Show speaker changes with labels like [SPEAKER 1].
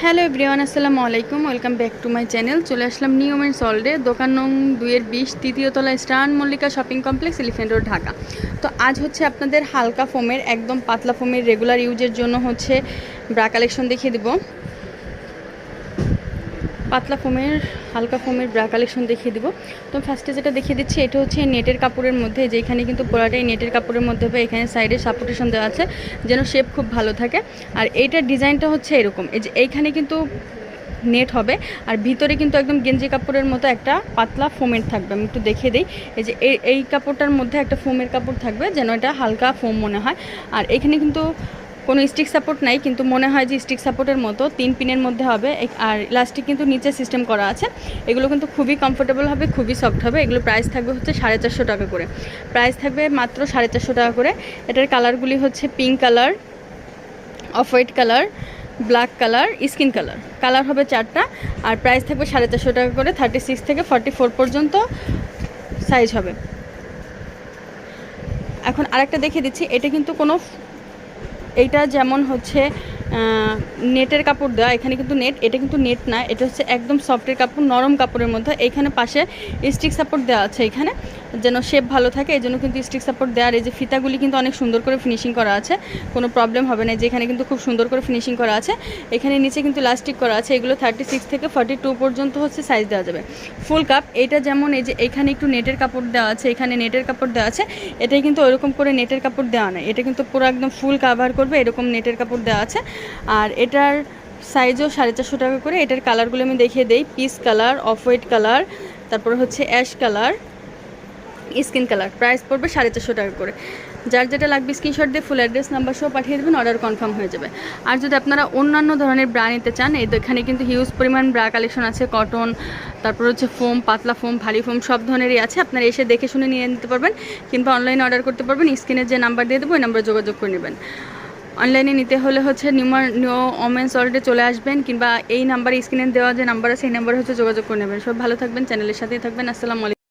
[SPEAKER 1] Hello everyone, আসসালামু আলাইকুম। Welcome back to my channel. চলে আসলাম নিউ মেন সল্ডে দোকান নং দুইয়ের বিশ, তৃতীয় তলায় স্টান Mallika shopping complex elephant road Dhaka. তো আজ হচ্ছে আপনাদের হালকা ফোমের, একদম পাতলা ফোমের রেগুলার ইউজের জন্য হচ্ছে ব্রা কালেকশন দেখিয়ে দিব। পাতলা ফোমের, হালকা ফোমের ব্রা কালেকশন দেখিয়ে দিব। তো ফার্স্টে যেটা দেখিয়ে দিচ্ছি, এটা হচ্ছে নেটের কাপড়ের মধ্যে যেখানে কিন্তু পোড়াটাই নেটের কাপড়ের মধ্যে হবে, এখানে সাইডে সাপোর্টেশন দেওয়া আছে, যেন শেপ খুব ভালো থাকে। আর এইটার ডিজাইনটা হচ্ছে এরকম, এই যে এইখানে কিন্তু নেট হবে, আর ভিতরে কিন্তু একদম গেঞ্জি কাপড়ের মতো একটা পাতলা ফোমের থাকবে। আমি একটু দেখিয়ে দিই, এই যে এই কাপড়টার মধ্যে একটা ফোমের কাপড় থাকবে, যেন এটা হালকা ফোম মনে হয়। আর এখানে কিন্তু কোনো স্টিক সাপোর্ট নাই, কিন্তু মনে হয় যে স্টিক সাপোর্টের মতো তিন পিনের মধ্যে হবে। আর ইলাস্টিক কিন্তু নিচে সিস্টেম করা আছে। এগুলো কিন্তু খুবই কমফোর্টেবল হবে, খুবই সফট হবে। এগুলো প্রাইস থাকবে হচ্ছে সাড়ে চারশো টাকা করে। প্রাইস থাকবে মাত্র সাড়ে চারশো টাকা করে। এটার কালারগুলি হচ্ছে pink colour off white colour black colour skin colour colour হবে চারটা, আর প্রাইস থাকবে সাড়ে চারশো টাকা করে। থার্টি সিক্স থেকে ফর্টি ফোর পর্যন্ত সাইজ হবে। এখন আরেকটা দেখিয়ে দিচ্ছি। এটা কিন্তু কোনো এইটা যেমন হচ্ছে নেটের কাপড় দেওয়া, এখানে কিন্তু নেট, এটা কিন্তু নেট না, এটা হচ্ছে একদম সফটের কাপড়, নরম কাপড়ের মধ্যে এইখানে পাশে স্টিক সাপোর্ট দেওয়া আছে এখানে, যেন শেপ ভালো থাকে এই জন্য কিন্তু স্টিক সাপোর্ট দেওয়ার এই যে ফিতাগুলি কিন্তু অনেক সুন্দর করে ফিনিশিং করা আছে, কোনো প্রবলেম হবে না যেখানে কিন্তু খুব সুন্দর করে ফিনিশিং করা আছে, এখানে নিচে কিন্তু লাস্টিক করা আছে, এগুলো থার্টি সিক্স থেকে ফর্টি টু পর্যন্ত হচ্ছে সাইজ দেওয়া যাবে ফুল কাপ এটা যেমন এই যে এখানে একটু নেটের কাপড় দেওয়া আছে, এখানে নেটের কাপড় দেওয়া আছে, এটাই কিন্তু ওরকম করে নেটের কাপড় দেওয়া নেই, এটা কিন্তু পুরো একদম ফুল কাভার করবে, এরকম নেটের কাপড় দেওয়া আছে আর এটার সাইজও সাড়ে চারশো টাকা করে। এটার কালারগুলো আমি দেখিয়ে দেই। Peach colour off white colour তারপর হচ্ছে ash colour skin colour price পড়বে সাড়ে চারশো টাকা করে। যার যেটা লাগবে স্ক্রিনশট দিয়ে ফুল অ্যাড্রেস নাম্বার সহ পাঠিয়ে দেবেন অর্ডার কনফার্ম হয়ে যাবে। আর যদি আপনারা অন্যান্য ধরনের ব্রা নিতে চান এখানে কিন্তু হিউজ পরিমাণ ব্রা কালেকশন আছে। কটন তারপর হচ্ছে ফোম পাতলা ফোম ভারী ফোম সব ধরনেরই আছে। আপনারা এসে দেখে শুনে নিয়ে নিতে পারবেন, কিংবা অনলাইনে অর্ডার করতে পারবেন। স্ক্রিনের যে নাম্বার দিয়ে দেবো, ওই নাম্বারে যোগাযোগ করে নেবেন। অনলাইনে নিতে হলে হচ্ছে নিউমার নিউ ওমেন্স ওয়ার্ল্ডে চলে আসবেন কিংবা এই নাম্বারে স্ক্রিনে দেওয়া যে নাম্বার আছে এই নাম্বারে হচ্ছে যোগাযোগ করে নেবেন। সব ভালো থাকবেন, চ্যানেলের সাথেই থাকবেন। আসসালামু আলাইকুম।